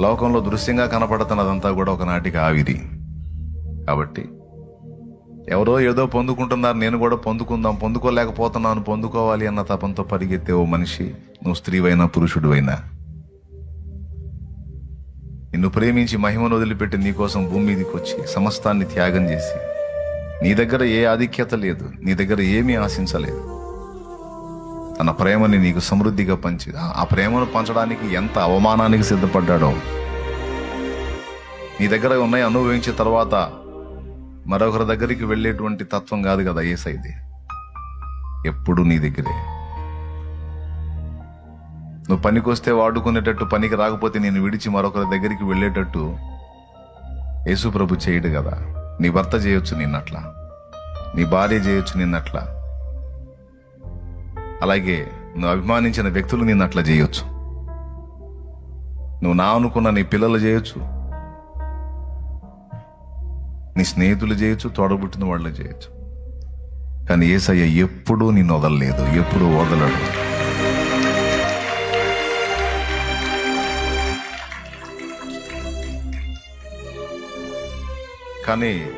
లోకంలో దృశ్యంగా కనపడుతున్నదంతా కూడా ఒకనాటికి ఆవిరి కాబట్టి ఎవరో ఏదో పొందుకుంటున్నారు నేను కూడా పొందుకుందాం పొందుకోలేకపోతున్నాను పొందుకోవాలి అన్న తపంతో పరిగెత్తే ఓ మనిషి నువ్వు స్త్రీవైనా పురుషుడివైనా నిన్ను ప్రేమించి మహిమను వదిలిపెట్టి నీకోసం భూమి మీదకి వచ్చి సమస్తాన్ని త్యాగం చేసి నీ దగ్గర ఏ ఆధిక్యత లేదు నీ దగ్గర ఏమీ ఆశించలేదు. తన ప్రేమని నీకు సమృద్ధిగా పంచి ఆ ప్రేమను పంచడానికి ఎంత అవమానానికి సిద్ధపడ్డాడో. నీ దగ్గర ఉన్నాయి అనుభవించిన తర్వాత మరొకరి దగ్గరికి వెళ్ళేటువంటి తత్వం కాదు కదా ఏసైది ఎప్పుడు నీ దగ్గరే. నువ్వు పనికొస్తే వాడుకునేటట్టు పనికి రాకపోతే నేను విడిచి మరొకరి దగ్గరికి వెళ్ళేటట్టు యేసుప్రభు చేయడు కదా. నీ భర్త చేయొచ్చు నిన్నట్లా. నీ భార్య చేయొచ్చు నిన్నట్లా. అలాగే నువ్వు అభిమానించిన వ్యక్తులు నేను అట్లా చేయొచ్చు. నువ్వు నా అనుకున్న నీ పిల్లలు చేయొచ్చు. నీ స్నేహితులు చేయొచ్చు తోడబుట్టిన వాళ్ళు చేయొచ్చు. కానీ ఏసయ్య ఎప్పుడూ నిన్ను వదలలేదు ఎప్పుడూ వదలడు. కానీ